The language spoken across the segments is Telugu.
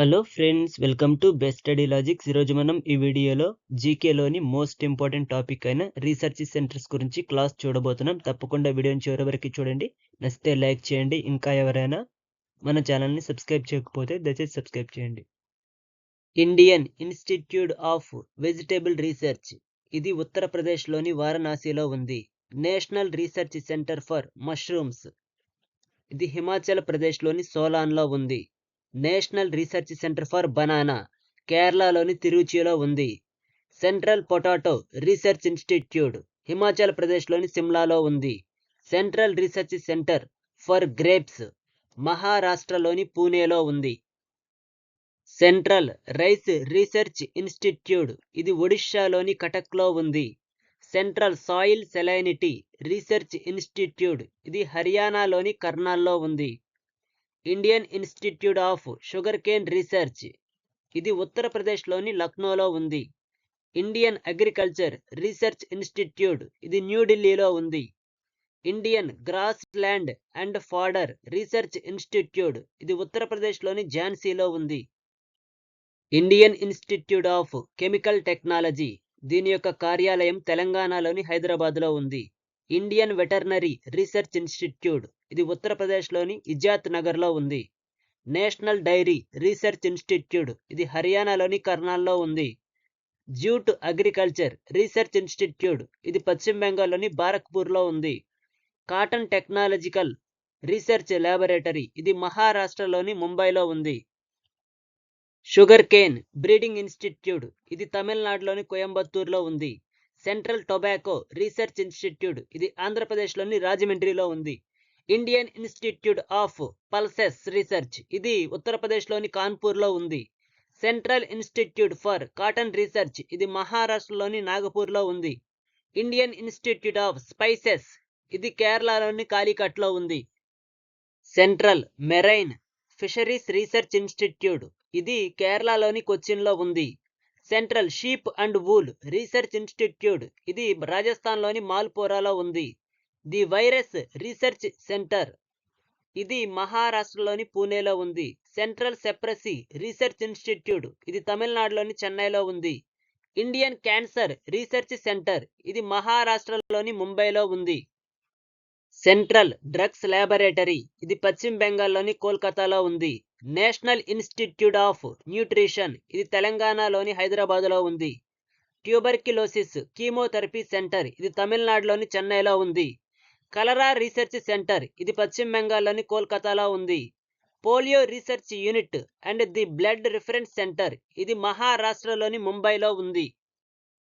Hello friends welcome to best study logics ఈరోజు మనం ఈ వీడియోలో జీకేలోని మోస్ట్ ఇంపార్టెంట్ టాపిక్ అయిన రీసెర్చ్ సెంటర్స్ గురించి క్లాస్ చూడబోతున్నాం. తప్పకుండా వీడియోని చివరి వరకు చూడండి. నచ్చితే లైక్ చేయండి. ఇంకా ఎవరైనా మన ఛానల్ని సబ్స్క్రైబ్ చేయకపోతే దయచేసి సబ్స్క్రైబ్ చేయండి. Indian institute of vegetable research. ఇది ఉత్తరప్రదేశ్లోని వారణాసిలో ఉంది. National research centre for mushrooms. ఇది హిమాచల్ ప్రదేశ్లోని సోలాన్లో ఉంది. National research centre for banana కేరళలోని తిరుచిలో ఉంది. Central potato research institute Himachal ప్రదేశ్లోని సిమ్లాలో ఉంది. Central research centre for grapes మహారాష్ట్రలోని పూణేలో ఉంది. సెంట్రల్ రైస్ రీసెర్చ్ ఇన్స్టిట్యూట్ ఇది ఒడిషాలోని కటక్లో ఉంది. Central soil salinity research institute ఇది హర్యానాలోని కర్నాల్లో ఉంది. Indian institute of sugarcane research. ఇది ఉత్తరప్రదేశ్లోని లక్నోలో ఉంది. ఇండియన్ అగ్రికల్చర్ రీసెర్చ్ ఇన్స్టిట్యూట్ ఇది న్యూఢిల్లీలో ఉంది. Indian grassland and fodder research institute ఇది ఉత్తరప్రదేశ్లోని ఝాన్సీలో ఉంది. Indian institute of chemical technology దీని యొక్క కార్యాలయం తెలంగాణలోని హైదరాబాద్లో ఉంది. Indian veterinary research institute. ఇది ఉత్తరప్రదేశ్లోని ఇజాత్ నగర్లో ఉంది. National dairy research institute. ఇది హర్యానాలోని కర్నాల్లో ఉంది. Jute agriculture research institute. ఇది పశ్చిమ బెంగాల్లోని బారక్పూర్లో ఉంది. Cotton technological research laboratory. ఇది మహారాష్ట్రలోని ముంబైలో ఉంది. Sugarcane breeding institute. ఇది తమిళనాడులోని కోయంబత్తూర్లో ఉంది. Central tobacco research institute. ఇది ఆంధ్రప్రదేశ్లోని రాజమండ్రిలో ఉంది. Indian institute of pulses research. ఇది ఉత్తరప్రదేశ్లోని కాన్పూర్లో ఉంది. Central institute for cotton research. ఇది మహారాష్ట్రలోని నాగపూర్లో ఉంది. Indian institute of spices. ఇది కేరళలోని కాలికట్లో ఉంది. Central marine fisheries research institute. ఇది కేరళలోని కొచ్చిన్లో ఉంది. Central sheep and wool research institute. ఇది రాజస్థాన్లోని మాల్పోరాలో ఉంది. The virus research centre. ఇది మహారాష్ట్రలోని పూణేలో ఉంది. Central leprosy research institute. ఇది తమిళనాడులోని చెన్నైలో ఉంది. Indian cancer research centre. ఇది మహారాష్ట్రలోని ముంబైలో ఉంది. సెంట్రల్ డ్రగ్స్ ల్యాబొరేటరీ ఇది పశ్చిమ బెంగాల్లోని కోల్కతాలో ఉంది. National institute of nutrition. ఇది తెలంగాణలోని హైదరాబాద్లో ఉంది. Tuberculosis chemotherapy centre. ఇది తమిళనాడులోని చెన్నైలో ఉంది. Cholera research centre. ఇది పశ్చిమ బెంగాల్లోని కోల్కతాలో ఉంది. Polio research unit and the blood reference centre. ఇది మహారాష్ట్రలోని ముంబైలో ఉంది.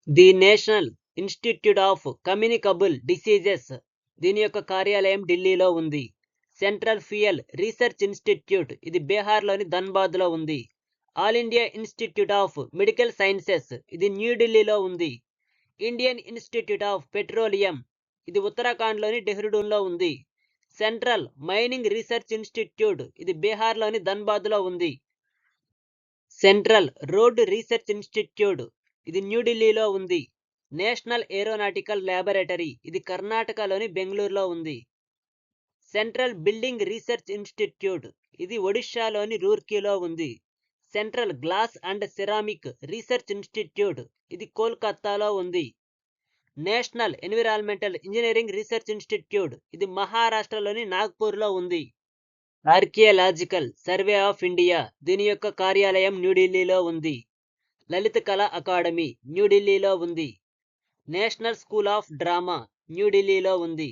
The national institute of communicable diseases. దీని యొక్క కార్యాలయం ఢిల్లీలో ఉంది. Central fuel research institute. ఇది బీహార్లోని ధన్బాద్లో ఉంది. All India institute of medical sciences. ఇది న్యూఢిల్లీలో ఉంది. Indian institute of petroleum. ఇది ఉత్తరాఖండ్లోని డెహ్రడూన్లో ఉంది. Central mining research institute. ఇది బీహార్లోని ధన్బాద్లో ఉంది. Central road research institute. ఇది న్యూఢిల్లీలో ఉంది. నేషనల్ ఏరోనాటికల్ ల్యాబొరేటరీ ఇది కర్ణాటకలోని బెంగళూరులో ఉంది. Central building research institute. ఇది ఒడిశాలోని రూర్కీలో ఉంది. Central glass and ceramic research institute. ఇది కోల్కత్తాలో ఉంది. National environmental engineering research institute. ఇది మహారాష్ట్రలోని నాగ్పూర్లో ఉంది. ఆర్కియలాజికల్ సర్వే ఆఫ్ ఇండియా దీని యొక్క కార్యాలయం న్యూఢిల్లీలో ఉంది. లలిత కళా అకాడమీ న్యూఢిల్లీలో ఉంది. నేషనల్ స్కూల్ ఆఫ్ డ్రామా న్యూఢిల్లీలో ఉంది.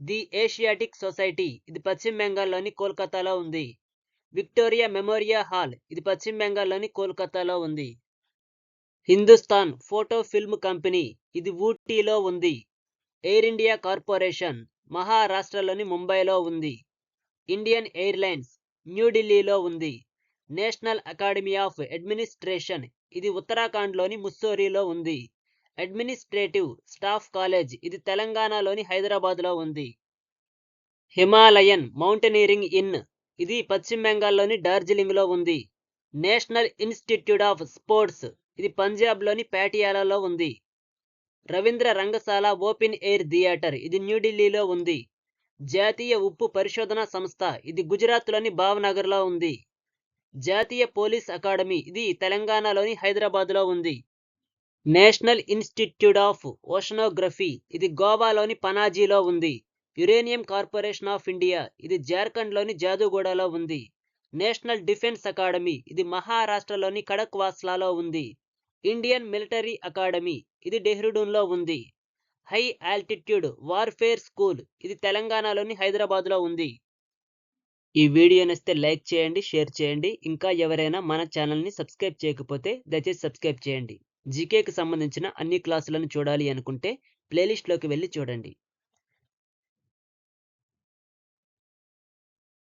The Asiatic society. ఇది పశ్చిమ బెంగాల్లోని కోల్కతాలో ఉంది. Victoria memorial hall. ఇది పశ్చిమ బెంగాల్లోని కోల్కతాలో ఉంది. Hindustan photo film company. ఇది ఊటీలో ఉంది. ఎయిర్ ఇండియా కార్పొరేషన్ మహారాష్ట్రలోని ముంబైలో ఉంది. ఇండియన్ ఎయిర్లైన్స్ న్యూఢిల్లీలో ఉంది. National academy of administration. ఇది ఉత్తరాఖండ్లోని ముస్సోరీలో ఉంది. Administrative staff college. ఇది తెలంగాణలోని హైదరాబాద్లో ఉంది. Himalayan mountaineering in. ఇది పశ్చిమ బెంగాల్లోని డార్జిలింగ్లో ఉంది. National institute of sports. ఇది పంజాబ్లోని పాటియాలాలో ఉంది. Rabindra Rangshala open air theatre. ఇది న్యూఢిల్లీలో ఉంది. జాతీయ ఉప్పు పరిశోధన సంస్థ. ఇది గుజరాత్లోని భావనగర్లో ఉంది. జాతీయ పోలీస్ అకాడమీ. ఇది తెలంగాణలోని హైదరాబాద్లో ఉంది. National institute of oceanography. ఇది గోవాలోని పనాజీలో ఉంది. Uranium corporation of India. ఇది జార్ఖండ్లోని జాదుగూడలో ఉంది. National defence academy. ఇది మహారాష్ట్రలోని కడక్వాస్లాలో ఉంది. Indian military academy. ఇది డెహ్రూడూన్లో ఉంది. High altitude warfare school. ఇది తెలంగాణలోని హైదరాబాద్లో ఉంది. ఈ వీడియో నచ్చితే లైక్ చేయండి షేర్ చేయండి. ఇంకా ఎవరైనా మన ఛానల్ని సబ్స్క్రైబ్ చేయకపోతే దయచేసి సబ్స్క్రైబ్ చేయండి. జీకేకి సంబంధించిన అన్ని క్లాసులను చూడాలి అనుకుంటే ప్లేలిస్ట్లోకి వెళ్ళి చూడండి.